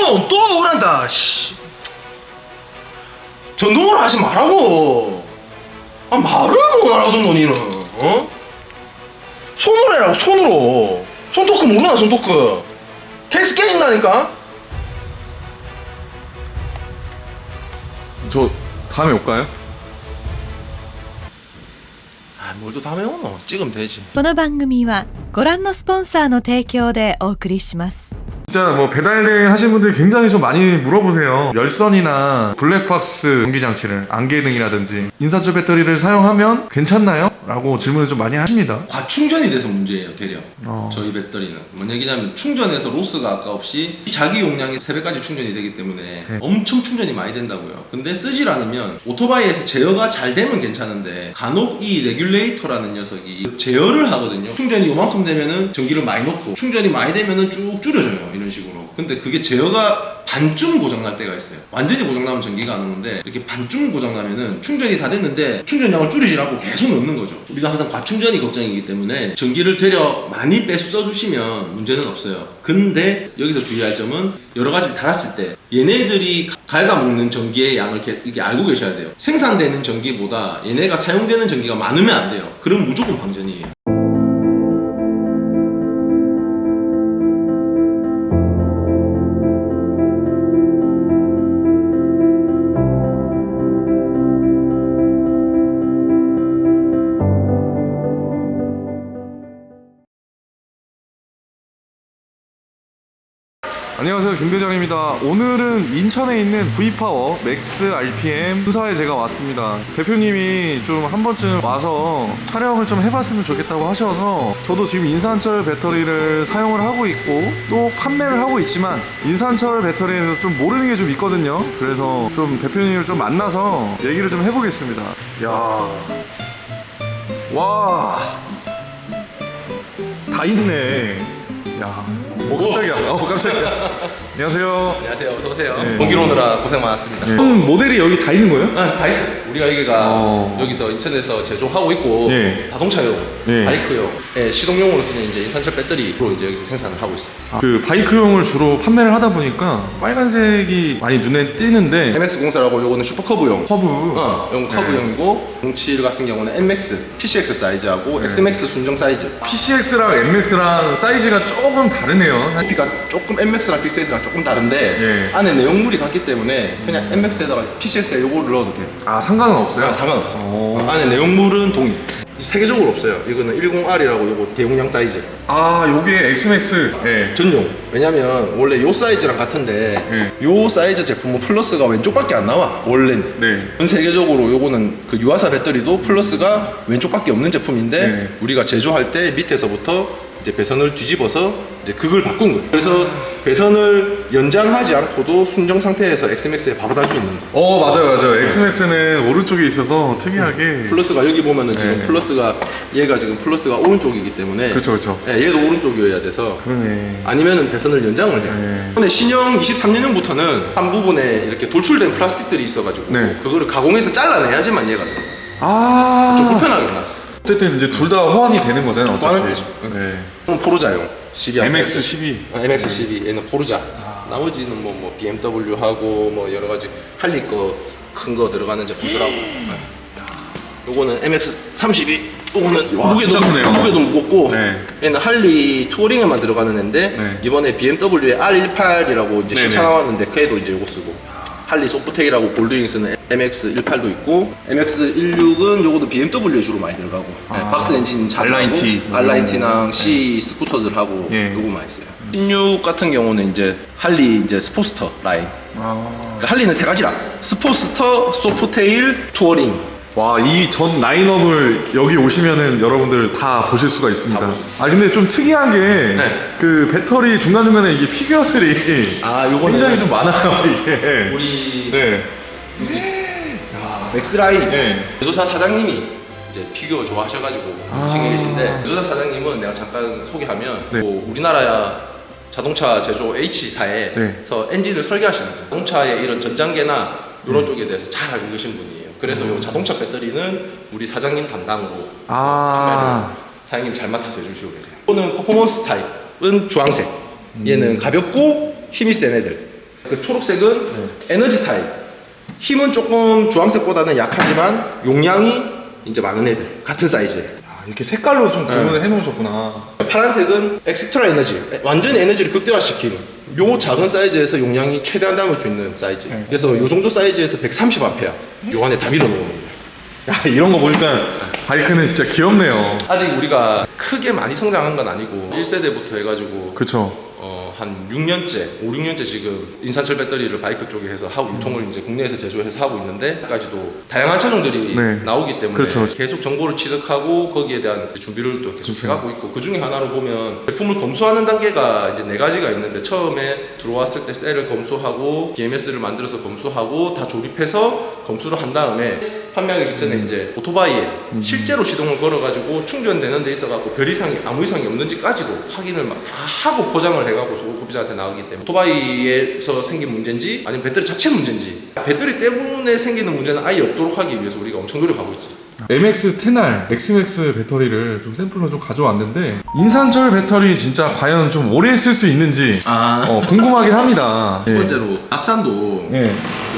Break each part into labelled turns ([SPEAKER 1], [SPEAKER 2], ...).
[SPEAKER 1] 또, 또 억울한다, 씨. 전동으로 하지 말라고. 아, 말을 못 알아듣노, 너니는. 어? 손으로 해라고, 손으로. 손토크 모르나, 손토크. 케이스 깨진다니까?
[SPEAKER 2] 저 다음에 올까요?
[SPEAKER 1] 아, 뭘 또 다음에 오노? 찍으면 되지.
[SPEAKER 3] この番組はご覧のスポンサーの提供でお送りします
[SPEAKER 2] 진짜 뭐 배달대 하신 분들 굉장히 좀 많이 물어보세요. 열선이나 블랙박스 전기장치를 안개등이라든지 인산철 배터리를 사용하면 괜찮나요? 라고 질문을 좀 많이 하십니다.
[SPEAKER 1] 과충전이 돼서 문제예요 대려
[SPEAKER 2] 어.
[SPEAKER 1] 저희 배터리는 뭔 얘기냐면 충전해서 로스가 아까 없이 자기 용량의 3배까지 충전이 되기 때문에
[SPEAKER 2] 네.
[SPEAKER 1] 엄청 충전이 많이 된다고요 근데 쓰질 않으면 오토바이에서 제어가 잘 되면 괜찮은데 간혹 이 레귤레이터라는 녀석이 제어를 하거든요 충전이 요만큼 되면은 전기를 많이 넣고 충전이 많이 되면은 쭉 줄여줘요 이런 식으로. 근데 그게 제어가 반쯤 고장날 때가 있어요. 완전히 고장나면 전기가 안 오는데 이렇게 반쯤 고장나면은 충전이 다 됐는데 충전량을 줄이지 않고 계속 넣는 거죠. 우리가 항상 과충전이 걱정이기 때문에 전기를 되려 많이 빼서 주시면 문제는 없어요. 근데 여기서 주의할 점은 여러 가지 달았을 때 얘네들이 갉아먹는 전기의 양을 게- 이게 알고 계셔야 돼요. 생산되는 전기보다 얘네가 사용되는 전기가 많으면 안 돼요. 그럼 무조건 방전이에요
[SPEAKER 2] 안녕하세요. 김대장입니다. 오늘은 인천에 있는 V파워 맥스 RPM 수사에 제가 왔습니다. 대표님이 좀 한 번쯤 와서 촬영을 좀 해봤으면 좋겠다고 하셔서 저도 지금 인산철 배터리를 사용을 하고 있고 또 판매를 하고 있지만 인산철 배터리에 대해서 좀 모르는 게 좀 있거든요. 그래서 좀 대표님을 좀 만나서 얘기를 좀 해보겠습니다. 야와다 있네. 야. 어, 깜짝이야. 어 깜짝이야 안녕하세요
[SPEAKER 1] 안녕하세요 어서 오세요
[SPEAKER 2] 네.
[SPEAKER 1] 전기 오느라 고생 많았습니다
[SPEAKER 2] 음, 모델이 여기 다 있는 거예요?
[SPEAKER 1] 아, 다 있어. 우리가 여기가
[SPEAKER 2] 어.
[SPEAKER 1] 여기서 인천에서 제조하고 있고
[SPEAKER 2] 예.
[SPEAKER 1] 자동차용,
[SPEAKER 2] 예.
[SPEAKER 1] 바이크용, 예, 시동용으로 쓰는 이제 인산철 배터리로 이제 여기서 생산을 하고 있어요.
[SPEAKER 2] 그 바이크용을 주로 판매를 하다 보니까 빨간색이 많이 눈에 띄는데
[SPEAKER 1] MX 공사라고 요거는 슈퍼커브용.
[SPEAKER 2] 커브
[SPEAKER 1] 어, 이건 커브용이고 07 같은 경우는 NMAX, PCX 사이즈하고 XMAX 순정 사이즈.
[SPEAKER 2] PCX랑 MX랑 사이즈가 조금 다르네요
[SPEAKER 1] 높이가 조금 NMAX랑 PCX랑 조금 다른데
[SPEAKER 2] 예.
[SPEAKER 1] 안에 내용물이 같기 때문에 그냥 NMAX에다가 PCX에 요거를 넣어도 돼요.
[SPEAKER 2] 아 상관은 없어요?
[SPEAKER 1] 아, 상관없어.
[SPEAKER 2] 오.
[SPEAKER 1] 어, 안에 내용물은 동일. 세계적으로 없어요. 이거는 10R이라고 요거 대용량 사이즈.
[SPEAKER 2] 아 요게 XMX 예.
[SPEAKER 1] 전용. 왜냐면 원래 요 사이즈랑 같은데
[SPEAKER 2] 네.
[SPEAKER 1] 요 사이즈 제품은 플러스가 왼쪽밖에 안 나와. 원래는.
[SPEAKER 2] 네.
[SPEAKER 1] 전 세계적으로 요거는 그 유화사 배터리도 플러스가 왼쪽밖에 없는 제품인데
[SPEAKER 2] 네.
[SPEAKER 1] 우리가 제조할 때 밑에서부터 이제 배선을 뒤집어서 이제 극을 바꾼 거예요. 그래서 배선을 연장하지 않고도 순정 상태에서 XMX에 바로 달 수 있는 거.
[SPEAKER 2] 어 맞아요 맞아요 XMX는 오른쪽에 있어서 특이하게
[SPEAKER 1] 플러스가 여기 보면은 지금
[SPEAKER 2] 네.
[SPEAKER 1] 플러스가 얘가 지금 플러스가 오른쪽이기 때문에
[SPEAKER 2] 그렇죠 그렇죠
[SPEAKER 1] 예, 얘도 오른쪽이어야 돼서
[SPEAKER 2] 그러네
[SPEAKER 1] 아니면은 배선을 연장을 해요.
[SPEAKER 2] 네.
[SPEAKER 1] 근데 신형 23년형부터는 한 부분에 이렇게 돌출된 플라스틱들이 있어가지고
[SPEAKER 2] 네.
[SPEAKER 1] 그거를 가공해서 잘라내야지만 얘가.
[SPEAKER 2] 좀아
[SPEAKER 1] 불편하게 해놨어.
[SPEAKER 2] 어쨌든 이제 둘 다 호환이 되는 거잖아요 어차피
[SPEAKER 1] 되죠.
[SPEAKER 2] 네.
[SPEAKER 1] 이건 포르자용 12.
[SPEAKER 2] MX12
[SPEAKER 1] 어, MX12 얘는 포르자. 나머지는 뭐, 뭐 BMW 하고 뭐 여러 가지 할리 거큰 거 들어가는 제품들하고. 네. 요거는 MX32. 요거는
[SPEAKER 2] 와,
[SPEAKER 1] 무게도
[SPEAKER 2] 진짜 크네요.
[SPEAKER 1] 무게도 무겁고
[SPEAKER 2] 네.
[SPEAKER 1] 얘는 할리 투어링에만 들어가는 애인데
[SPEAKER 2] 네.
[SPEAKER 1] 이번에 BMW의 R18이라고 이제
[SPEAKER 2] 네네.
[SPEAKER 1] 신차 나왔는데 걔도 이제 요거 쓰고 할리 소프텍이라고 골드윙 쓰는 MX18도 있고 MX16은 요것도 BMW에 주로 많이 들어가고 네,
[SPEAKER 2] 아.
[SPEAKER 1] 박스 엔진 잘
[SPEAKER 2] R90.
[SPEAKER 1] 나오고 R90랑 C 스쿠터들하고
[SPEAKER 2] 예.
[SPEAKER 1] 요거 많이 써요 16 같은 경우는 이제 할리 이제 스포스터 라인
[SPEAKER 2] 아.
[SPEAKER 1] 그러니까 할리는 세 가지라 스포스터, 소프테일, 투어링
[SPEAKER 2] 와, 이 전 라인업을 여기 오시면은 여러분들 다 보실 수가 있습니다. 아, 근데 좀 특이한 게,
[SPEAKER 1] 네.
[SPEAKER 2] 그 배터리 중간중간에 이게 피규어들이
[SPEAKER 1] 아
[SPEAKER 2] 굉장히 좀 많아요, 이게.
[SPEAKER 1] 우리
[SPEAKER 2] 네.
[SPEAKER 1] 맥스라인
[SPEAKER 2] 네.
[SPEAKER 1] 제조사 사장님이 이제 피규어 좋아하셔가지고
[SPEAKER 2] 아.
[SPEAKER 1] 지금 계신데 제조사 사장님은 내가 잠깐 소개하면
[SPEAKER 2] 네.
[SPEAKER 1] 뭐 우리나라 자동차 제조 H사에서
[SPEAKER 2] 네.
[SPEAKER 1] 엔진을 설계하시는 분 자동차의 이런 전장계나 이런 쪽에 대해서 잘 알고 계신 분이에요 그래서 이 자동차 배터리는 우리 사장님 담당으로
[SPEAKER 2] 아.
[SPEAKER 1] 사장님 잘 맡아서 해주시고 계세요 이거는 퍼포먼스 타입은 주황색 얘는 가볍고 힘이 센 애들 그 초록색은 에너지 타입. 힘은 조금 주황색보다는 약하지만 용량이 이제 많은 애들 같은 사이즈에.
[SPEAKER 2] 아, 이렇게 색깔로 좀 구분을 해놓으셨구나.
[SPEAKER 1] 파란색은 엑스트라 에너지. 완전히 에너지를 극대화시킨 요 작은 사이즈에서 용량이 최대한 담을 수 있는 사이즈. 그래서 요 정도 사이즈에서 130A. 요 안에 다 밀어 넣는 겁니다.
[SPEAKER 2] 야, 이런 거 보니까 바이크는 진짜 귀엽네요.
[SPEAKER 1] 아직 우리가 크게 많이 성장한 건 아니고 1세대부터 해가지고
[SPEAKER 2] 그쵸.
[SPEAKER 1] 어, 한 6년째, 5, 6년째 지금 인산철 배터리를 바이크 쪽에 해서 하고 유통을 이제 국내에서 제조해서 하고 있는데 까지도 다양한 차종들이
[SPEAKER 2] 네.
[SPEAKER 1] 나오기 때문에
[SPEAKER 2] 그렇죠.
[SPEAKER 1] 계속 정보를 취득하고 거기에 대한 준비를 또 계속 해가고 있고 그 중에 하나로 보면 제품을 검수하는 단계가 이제 네 가지가 있는데 처음에 들어왔을 때 셀을 검수하고 DMS를 만들어서 검수하고 다 조립해서 검수를 한 다음에 판매하기 직전에 이제 오토바이에 실제로 시동을 걸어가지고 충전되는 데 있어갖고 별 이상이 아무 이상이 없는지까지도 확인을 막 다 하고 포장을 해가고 소비자한테 나가기 때문에 오토바이에서 생긴 문제인지 아니면 배터리 자체 문제인지 배터리 때문에 생기는 문제는 아예 없도록 하기 위해서 우리가 엄청 노력하고 있지.
[SPEAKER 2] MX 10R 맥스맥스 배터리를 좀 샘플로 좀 가져왔는데 인산철 배터리 진짜 과연 좀 오래 쓸 수 있는지
[SPEAKER 1] 아.
[SPEAKER 2] 어, 궁금하긴 합니다.
[SPEAKER 1] 첫 번째로 앞산도
[SPEAKER 2] 예.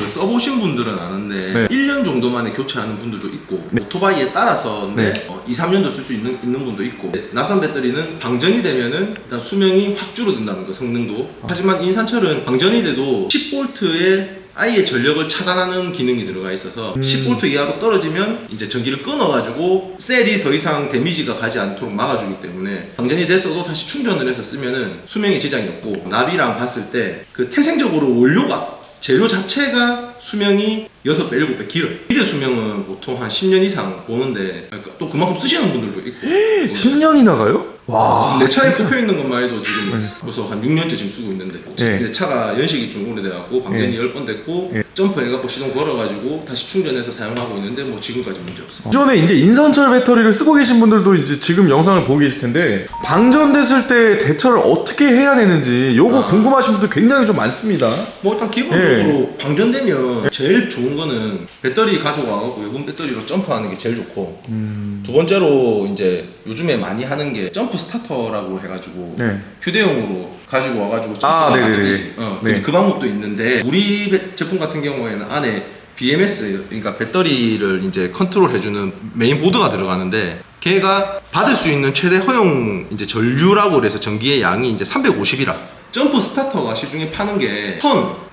[SPEAKER 1] 그 써보신 분들은 아는데
[SPEAKER 2] 네.
[SPEAKER 1] 1년 정도 만에 교체하는 분들도 있고 오토바이에 따라서
[SPEAKER 2] 네.
[SPEAKER 1] 어, 2, 3년도 쓸 수 있는, 있는 분도 있고 납산 배터리는 방전이 되면은 일단 수명이 확 줄어든다는 거 성능도. 하지만 인산철은 방전이 돼도 10V의 아예 전력을 차단하는 기능이 들어가 있어서 10V 이하로 떨어지면 이제 전기를 끊어가지고 셀이 더 이상 데미지가 가지 않도록 막아주기 때문에 방전이 됐어도 다시 충전을 해서 쓰면은 수명에 지장이 없고 나비랑 봤을 때 그 태생적으로 원료가 재료 자체가 수명이 6배, 7배 길어요. 기대 수명은 보통 한 10년 이상 보는데 그러니까 또 그만큼 쓰시는 분들도 있고
[SPEAKER 2] 10년이나 가요? 와.
[SPEAKER 1] 내 차에 꼽혀 있는 것만 해도 지금 벌써 한 6년째 지금 쓰고 있는데
[SPEAKER 2] 네.
[SPEAKER 1] 이제 차가 연식이 좀 오래돼갖고 방전이
[SPEAKER 2] 네.
[SPEAKER 1] 10번 됐고
[SPEAKER 2] 네.
[SPEAKER 1] 점프해갖고 시동 걸어가지고 다시 충전해서 사용하고 있는데 뭐 지금까지 문제 없어.
[SPEAKER 2] 기존에 이제 인산철 배터리를 쓰고 계신 분들도 이제 지금 영상을 보고 계실 텐데 방전됐을 때 대처를 어떻게 해야 되는지 요거
[SPEAKER 1] 아.
[SPEAKER 2] 궁금하신 분들 굉장히 좀 많습니다.
[SPEAKER 1] 뭐 일단 기본적으로
[SPEAKER 2] 예.
[SPEAKER 1] 방전되면 제일 좋은 거는 배터리 가져와갖고 요금 배터리로 점프하는 게 제일 좋고
[SPEAKER 2] 음.
[SPEAKER 1] 두 번째로 이제 요즘에 많이 하는 게 점프 스타터라고 해가지고
[SPEAKER 2] 네.
[SPEAKER 1] 휴대용으로 가지고 와가지고
[SPEAKER 2] 아,
[SPEAKER 1] 점프가
[SPEAKER 2] 네네네.
[SPEAKER 1] 만들지. 어,
[SPEAKER 2] 네.
[SPEAKER 1] 그 방법도 있는데 우리 배- 제품 같은 경우에는 안에 BMS 그러니까 배터리를 이제 컨트롤 해주는 메인 보드가 들어가는데 걔가 받을 수 있는 최대 허용 이제 전류라고 그래서 전기의 양이 이제 350이라 점프 스타터가 시중에 파는 게 1000,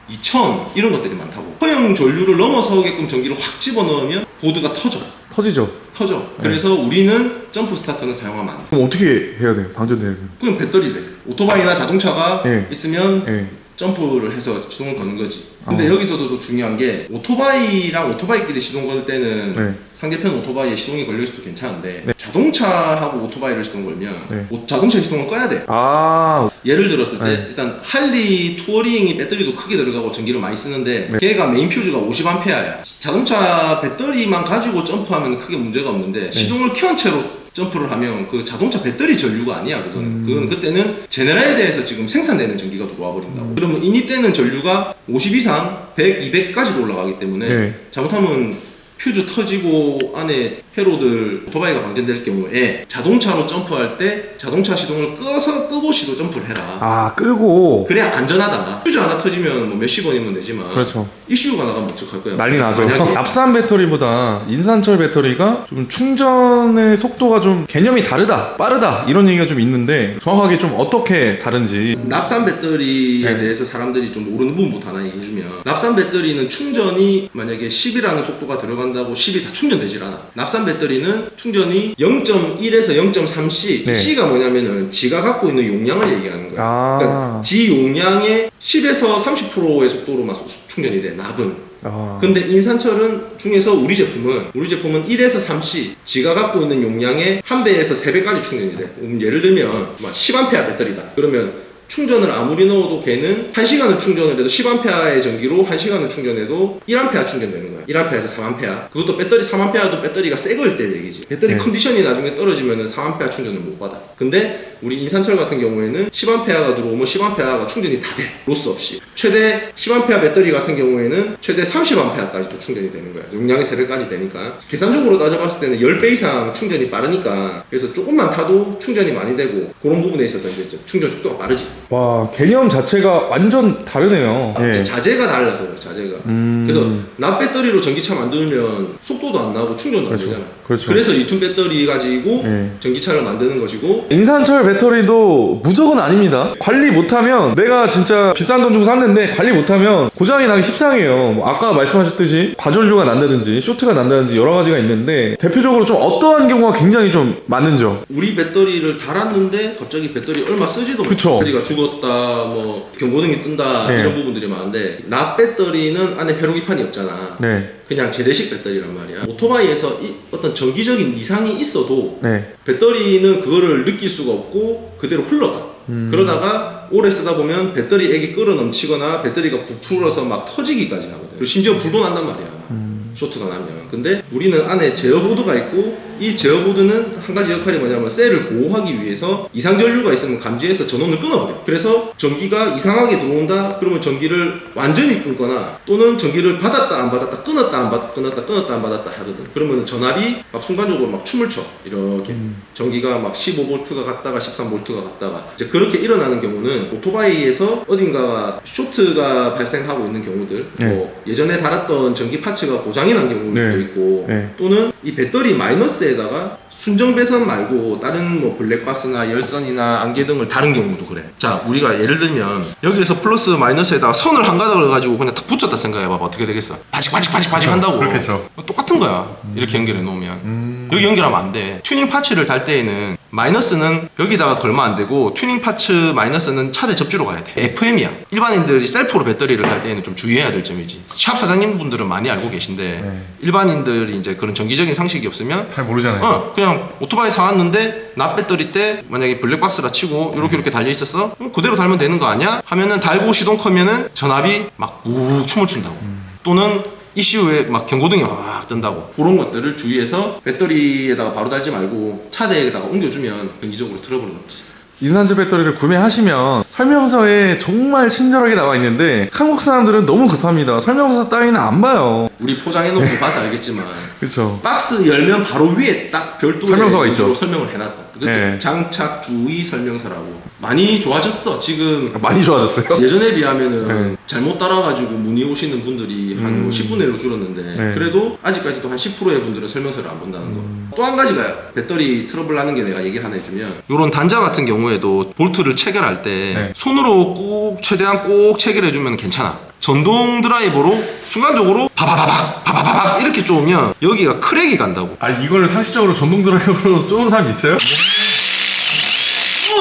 [SPEAKER 1] 2000 이런 것들이 많다고 허용 전류를 넘어서게끔 전기를 확 집어넣으면 보드가 터져
[SPEAKER 2] 터지죠.
[SPEAKER 1] 터져
[SPEAKER 2] 네.
[SPEAKER 1] 그래서 우리는 점프 스타터는 사용하면 안 돼
[SPEAKER 2] 그럼 어떻게 해야 돼요? 방전되면.
[SPEAKER 1] 그냥 배터리래 오토바이나 자동차가
[SPEAKER 2] 네.
[SPEAKER 1] 있으면
[SPEAKER 2] 예.
[SPEAKER 1] 점프를 해서 시동을 거는 거지. 근데
[SPEAKER 2] 어.
[SPEAKER 1] 여기서도 또 중요한 게 오토바이랑 오토바이끼리 시동 걸 때는
[SPEAKER 2] 네.
[SPEAKER 1] 상대편 오토바이에 시동이 걸려 있어도 괜찮은데 자동차하고 오토바이를 시동 걸면
[SPEAKER 2] 네.
[SPEAKER 1] 오- 자동차 시동을 꺼야 돼.
[SPEAKER 2] 아,
[SPEAKER 1] 예를 들었을 때
[SPEAKER 2] 네.
[SPEAKER 1] 일단 할리 투어링이 배터리도 크게 들어가고 전기를 많이 쓰는데
[SPEAKER 2] 네.
[SPEAKER 1] 걔가 메인 퓨즈가 50A야. 자동차 배터리만 가지고 점프하면 크게 문제가 없는데
[SPEAKER 2] 네.
[SPEAKER 1] 시동을 켜은 채로 점프를 하면 그 자동차 배터리 전류가 아니야 그거는
[SPEAKER 2] 음.
[SPEAKER 1] 그건 그때는 제네랄에 대해서 지금 생산되는 전기가 들어와 버린다고
[SPEAKER 2] 음.
[SPEAKER 1] 그러면 인입되는 전류가 50 이상 100, 200까지도 올라가기 때문에
[SPEAKER 2] 네.
[SPEAKER 1] 잘못하면 퓨즈 터지고 안에 회로들 오토바이가 방전될 경우에 자동차로 점프할 때 자동차 시동을 끄서 끄고 시도 점프를 해라.
[SPEAKER 2] 아 끄고.
[SPEAKER 1] 그래야 안전하다. 퓨즈 하나 터지면 뭐 몇십 원이면 되지만
[SPEAKER 2] 그렇죠.
[SPEAKER 1] 이슈가 나가면 어떡할 거야.
[SPEAKER 2] 난리 나죠.
[SPEAKER 1] 만약에
[SPEAKER 2] 납산 배터리보다 인산철 배터리가 좀 충전의 속도가 좀 개념이 다르다, 빠르다 이런 얘기가 좀 있는데 정확하게 좀 어떻게 다른지.
[SPEAKER 1] 납산 배터리에
[SPEAKER 2] 네.
[SPEAKER 1] 대해서 사람들이 좀 모르는 부분부터 하나 얘기해주면 납산 배터리는 충전이 만약에 10이라는 속도가 들어간 다고 10이 다 충전되질 않아 납산 배터리는 충전이 0.1에서 0.3C
[SPEAKER 2] 네.
[SPEAKER 1] C가 뭐냐면은 지가 갖고 있는 용량을 얘기하는 거야
[SPEAKER 2] 아.
[SPEAKER 1] 그러니까 지 용량의 10에서 30%의 속도로만 수- 충전이 돼 납은
[SPEAKER 2] 아,
[SPEAKER 1] 근데 인산철은 중에서 우리 제품은 우리 제품은 1에서 3C 지가 갖고 있는 용량의 한 배에서 세 배까지 충전이 돼. 음, 예를 들면 막 10A 배터리다. 그러면 충전을 아무리 넣어도 걔는 1시간을 충전을 해도 10A의 전기로 1시간을 충전해도 1A 충전되는 거야. 1A에서 3A. 그것도 배터리 3A도 배터리가 새 거일 때 얘기지. 배터리
[SPEAKER 2] 네.
[SPEAKER 1] 컨디션이 나중에 떨어지면 3A 충전을 못 받아. 근데 우리 인산철 같은 경우에는 10A가 들어오면 10A가 충전이 다 돼. 로스 없이. 최대 10A 배터리 같은 경우에는 최대 30A까지도 충전이 되는 거야. 용량이 3배까지 되니까. 계산적으로 따져봤을 때는 10배 이상 충전이 빠르니까. 그래서 조금만 타도 충전이 많이 되고 그런 부분에 있어서 이제 좀 충전 속도가 빠르지.
[SPEAKER 2] 와 개념 자체가 완전 다르네요. 예.
[SPEAKER 1] 자재가 달라서 그래 자재가
[SPEAKER 2] 음.
[SPEAKER 1] 그래서 납 배터리로 전기차 만들면 속도도 안 나고 충전도 안
[SPEAKER 2] 그렇죠.
[SPEAKER 1] 되잖아
[SPEAKER 2] 그렇죠.
[SPEAKER 1] 래서 리튬 배터리 가지고
[SPEAKER 2] 예.
[SPEAKER 1] 전기차를 만드는 것이고
[SPEAKER 2] 인산철 배터리도 무조건 아닙니다. 관리 못하면 내가 진짜 비싼 돈 주고 샀는데 관리 못하면 고장이 나기 십상이에요. 뭐 아까 말씀하셨듯이 과전류가 난다든지 쇼트가 난다든지 여러 가지가 있는데 대표적으로 좀 어떠한 경우가 굉장히 좀 많은죠.
[SPEAKER 1] 우리 배터리를 달았는데 갑자기 배터리 얼마 쓰지도 못해. 배터리가 죽 었다 뭐 경고등이 뜬다
[SPEAKER 2] 네.
[SPEAKER 1] 이런 부분들이 많은데 납 배터리는 안에 회로기판이 없잖아.
[SPEAKER 2] 네,
[SPEAKER 1] 그냥 재래식 배터리란 말이야. 오토바이에서 이 어떤 정기적인 이상이 있어도
[SPEAKER 2] 네,
[SPEAKER 1] 배터리는 그거를 느낄 수가 없고 그대로 흘러가.
[SPEAKER 2] 음.
[SPEAKER 1] 그러다가 오래 쓰다 보면 배터리 액이 끓어 넘치거나 배터리가 부풀어서 막 터지기까지 하거든. 그리고 심지어 불도 난단 말이야.
[SPEAKER 2] 음.
[SPEAKER 1] 쇼트가 나면. 근데 우리는 안에 제어 보드가 있고 이 제어보드는 한 가지 역할이 뭐냐면 셀을 보호하기 위해서 이상 전류가 있으면 감지해서 전원을 끊어버려. 그래서 전기가 이상하게 들어온다? 그러면 전기를 완전히 끊거나 또는 전기를 받았다 안 받았다 끊었다 안 받았다 끊었다 끊었다 안 받았다 하거든. 그러면 전압이 막 순간적으로 막 춤을 춰. 이렇게. 전기가 막 15볼트가 갔다가 13볼트가 갔다가 이제 그렇게 일어나는 경우는 오토바이에서 어딘가 쇼트가 발생하고 있는 경우들 뭐 예전에 달았던 전기 파츠가 고장이 난 경우일
[SPEAKER 2] 네.
[SPEAKER 1] 수도 있고
[SPEAKER 2] 네.
[SPEAKER 1] 또는 이 배터리 마이너스에 다가 순정 배선 말고 다른 뭐 블랙박스나 열선이나 안개 등을 다른 경우도 그래. 자, 우리가 예를 들면 여기에서 플러스 마이너스에다가 선을 한 가닥을 가지고 그냥 딱 붙였다 생각해봐봐 어떻게 되겠어? 바직 바직 바직 바직 한다고.
[SPEAKER 2] 그렇겠죠.
[SPEAKER 1] 똑같은 거야. 이렇게 연결해 놓으면 여기 연결하면 안 돼. 튜닝 파츠를 달 때에는 마이너스는 여기다가 걸면 안 되고 튜닝 파츠 마이너스는 차대 접주로 가야 돼. FM이야. 일반인들이 셀프로 배터리를 달 때에는 좀 주의해야 될 점이지. 샵 사장님 분들은 많이 알고 계신데
[SPEAKER 2] 네.
[SPEAKER 1] 일반인들이 이제 그런 정기적인 상식이 없으면
[SPEAKER 2] 잘 모르잖아요.
[SPEAKER 1] 어, 그냥 오토바이 사왔는데 납 배터리 때 만약에 블랙박스라 치고 이렇게 이렇게 달려 있었어? 음, 그대로 달면 되는 거 아니야? 하면은 달고 시동 켜면은 전압이 막우 춤을 춘다고. 또는 이슈에 막 경고등이 막 뜬다고. 그런 것들을 주의해서 배터리에다가 바로 달지 말고 차대에다가 옮겨주면 정기적으로 트러블은 없지
[SPEAKER 2] 인산철 배터리를 구매하시면 설명서에 정말 친절하게 나와 있는데 한국 사람들은 너무 급합니다. 설명서 따위는 안 봐요.
[SPEAKER 1] 우리 포장해놓고 봐서 알겠지만
[SPEAKER 2] 그렇죠.
[SPEAKER 1] 박스 열면 바로 위에 딱 별도의
[SPEAKER 2] 설명서가
[SPEAKER 1] 문구로
[SPEAKER 2] 있죠.
[SPEAKER 1] 설명을 해놨다
[SPEAKER 2] 네.
[SPEAKER 1] 장착 주의 설명서라고 많이 좋아졌어 지금
[SPEAKER 2] 많이 좋아졌어요.
[SPEAKER 1] 예전에 비하면은
[SPEAKER 2] 네.
[SPEAKER 1] 잘못 따라가지고 문의 오시는 분들이 한
[SPEAKER 2] 음.
[SPEAKER 1] 뭐 10분의 1로 줄었는데
[SPEAKER 2] 네.
[SPEAKER 1] 그래도 아직까지도 한 10%의 분들은 설명서를 안 본다는 거. 또 한 가지가 배터리 트러블 나는 게 내가 얘기를 하나 해주면 이런 단자 같은 경우에도 볼트를 체결할 때
[SPEAKER 2] 네.
[SPEAKER 1] 손으로 꾹 최대한 꼭 체결해주면 괜찮아. 전동 드라이버로 순간적으로 바바바박 바바바박 이렇게 쪼으면 여기가 크랙이 간다고.
[SPEAKER 2] 아 이걸 상식적으로 전동 드라이버로 쪼는 사람이 있어요?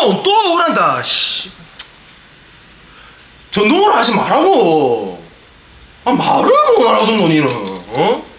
[SPEAKER 1] 어, 또 오란다. 씨. 전동으로 하지 말라고. 아 말을 못 알아듣는 너니는. 어?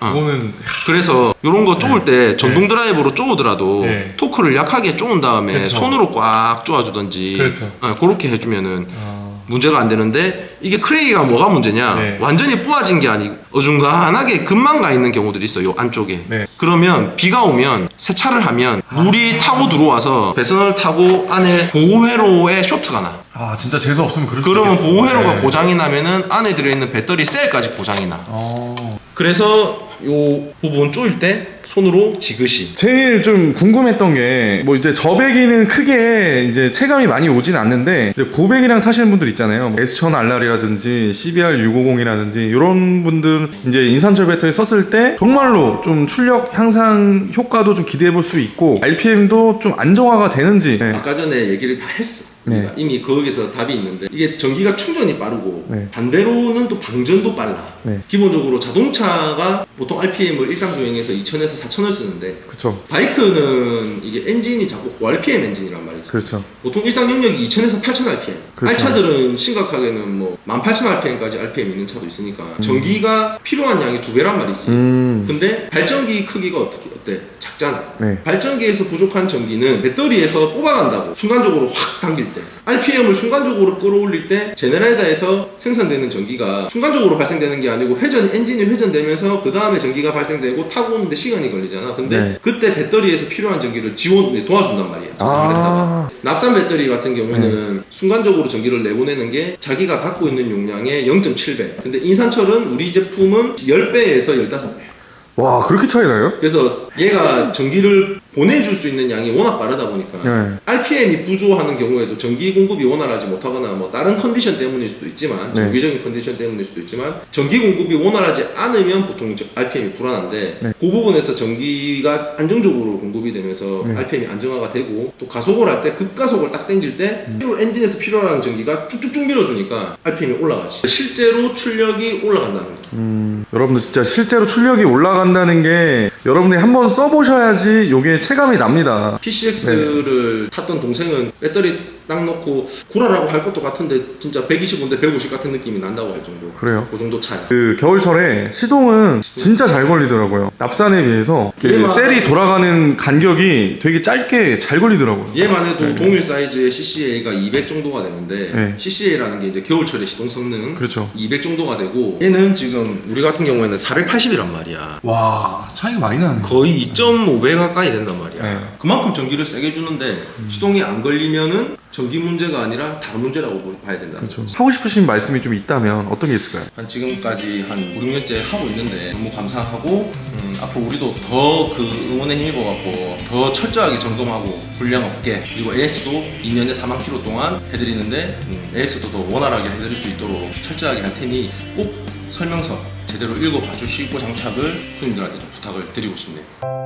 [SPEAKER 2] 그거는
[SPEAKER 1] 그래서 이런 거 쪼을 때 전동 드라이버로 쪼으더라도
[SPEAKER 2] 네.
[SPEAKER 1] 토크를 약하게 쪼은 다음에
[SPEAKER 2] 그렇죠.
[SPEAKER 1] 손으로 꽉 쪼아주던지
[SPEAKER 2] 그렇죠.
[SPEAKER 1] 어, 그렇게 해주면은
[SPEAKER 2] 아,
[SPEAKER 1] 문제가 안 되는데 이게 크레이가 뭐가 문제냐
[SPEAKER 2] 네.
[SPEAKER 1] 완전히 뿌아진 게 아니고 어중간하게 금만 가 있는 경우들이 있어요 안쪽에
[SPEAKER 2] 네.
[SPEAKER 1] 그러면 비가 오면 세차를 하면 물이 타고 들어와서 배선을 타고 안에 보호회로에 쇼트가 나
[SPEAKER 2] 아 진짜 재수 없으면 그럴 수
[SPEAKER 1] 그러면
[SPEAKER 2] 있겠다.
[SPEAKER 1] 보호회로가
[SPEAKER 2] 네.
[SPEAKER 1] 고장이 나면은 안에 들어있는 배터리 셀까지 고장이 나
[SPEAKER 2] 어.
[SPEAKER 1] 그래서 요 부분 쪼일 때 손으로 지그시
[SPEAKER 2] 제일 좀 궁금했던 게 뭐 이제 저배기는 크게 이제 체감이 많이 오진 않는데 이제 고배기랑 타시는 분들 있잖아요. 뭐 S1000 RR이라든지 CBR 650이라든지 이런 분들 이제 인산철 배터리 썼을 때 정말로 좀 출력 향상 효과도 좀 기대해 볼 수 있고 RPM도 좀 안정화가 되는지 네.
[SPEAKER 1] 아까 전에 얘기를 다 했어.
[SPEAKER 2] 네.
[SPEAKER 1] 우리가 이미 거기서 답이 있는데 이게 전기가 충전이 빠르고
[SPEAKER 2] 네.
[SPEAKER 1] 반대로는 또 방전도 빨라.
[SPEAKER 2] 네.
[SPEAKER 1] 기본적으로 자동차가 보통 RPM을 일상 주행에서 2,000에서 4,000을 쓰는데
[SPEAKER 2] 그렇죠.
[SPEAKER 1] 바이크는 이게 엔진이 자꾸 고RPM 엔진이란 말이지.
[SPEAKER 2] 그렇죠.
[SPEAKER 1] 보통 일상 영역이 2,000에서 8,000 RPM.
[SPEAKER 2] 그렇죠.
[SPEAKER 1] 알차들은 심각하게는 뭐 18,000 RPM까지 RPM 있는 차도 있으니까 전기가 필요한 양이 두 배란 말이지.
[SPEAKER 2] 음.
[SPEAKER 1] 근데 발전기 크기가 어떻게 어때? 작잖아.
[SPEAKER 2] 네.
[SPEAKER 1] 발전기에서 부족한 전기는 배터리에서 뽑아간다고 순간적으로 확 당길 때 RPM을 순간적으로 끌어올릴 때 제네레이터에서 생산되는 전기가 순간적으로 발생되는 게 아니고 회전 엔진이 회전되면서 그 다음에 전기가 발생되고 타고 오는데 시간이 걸리잖아 근데
[SPEAKER 2] 네.
[SPEAKER 1] 그때 배터리에서 필요한 전기를 지원 네, 도와준단 말이야
[SPEAKER 2] 아.
[SPEAKER 1] 납산 배터리 같은 경우는 순간적으로 전기를 내보내는 게 자기가 갖고 있는 용량의 0.7배 근데 인산철은 우리 제품은 10배에서 15배
[SPEAKER 2] 와 그렇게 차이 나요?
[SPEAKER 1] 그래서 얘가 전기를 보내줄 수 있는 양이 워낙 빠르다 보니까
[SPEAKER 2] 네.
[SPEAKER 1] RPM이 부족하는 경우에도 전기 공급이 원활하지 못하거나 뭐 다른 컨디션 때문일 수도 있지만
[SPEAKER 2] 네.
[SPEAKER 1] 정기적인 컨디션 때문일 수도 있지만 전기 공급이 원활하지 않으면 보통 저- RPM이 불안한데
[SPEAKER 2] 네.
[SPEAKER 1] 그 부분에서 전기가 안정적으로 공급이 되면서
[SPEAKER 2] 네.
[SPEAKER 1] RPM이 안정화가 되고 또 가속을 할 때 급가속을 딱 당길 때
[SPEAKER 2] 음.
[SPEAKER 1] 엔진에서 필요한 전기가 쭉쭉쭉 밀어주니까 RPM이 올라가지 실제로 출력이 올라간다는 거
[SPEAKER 2] 음, 여러분들 진짜 실제로 출력이 올라간다는 게 여러분들이 한번 써보셔야지 요게 체감이 납니다.
[SPEAKER 1] PCX를
[SPEAKER 2] 네.
[SPEAKER 1] 탔던 동생은 배터리 딱 넣고 구라라고 할 것도 같은데 진짜 125인데 150 같은 느낌이 난다고 할 정도.
[SPEAKER 2] 그래요?
[SPEAKER 1] 그 정도 차이.
[SPEAKER 2] 그 겨울철에 시동은 진짜 잘 걸리더라고요. 납산에 비해서 이렇게
[SPEAKER 1] 얘만-
[SPEAKER 2] 셀이 돌아가는 간격이 되게 짧게 잘 걸리더라고요.
[SPEAKER 1] 얘만 해도 동일 사이즈의 CCA가 200 정도가 되는데
[SPEAKER 2] 네.
[SPEAKER 1] CCA라는 게 이제 겨울철에 시동 성능
[SPEAKER 2] 그렇죠.
[SPEAKER 1] 200 정도가 되고 얘는 지금 우리 같은 경우에는 480이란 말이야.
[SPEAKER 2] 와 차이가 많이 나네.
[SPEAKER 1] 거의 2.5배 가까이 된단 말이야.
[SPEAKER 2] 네.
[SPEAKER 1] 그만큼 전기를 세게 주는데 시동이 안 걸리면은 전기 문제가 아니라 다른 문제라고 봐야 된다.
[SPEAKER 2] 그렇죠. 하고 싶으신 말씀이 좀 있다면 어떤 게 있을까요?
[SPEAKER 1] 한 지금까지 한 5, 6년째 하고 있는데 너무 감사하고 음, 앞으로 우리도 더 그 응원의 힘입어 갖고 더 철저하게 점검하고 불량 없게 그리고 AS도 2년에 4만 킬로 동안 해드리는데 음, AS도 더 원활하게 해드릴 수 있도록 철저하게 할 테니 꼭 설명서 제대로 읽어봐 주시고 장착을 손님들한테 좀 부탁을 드리고 싶네요.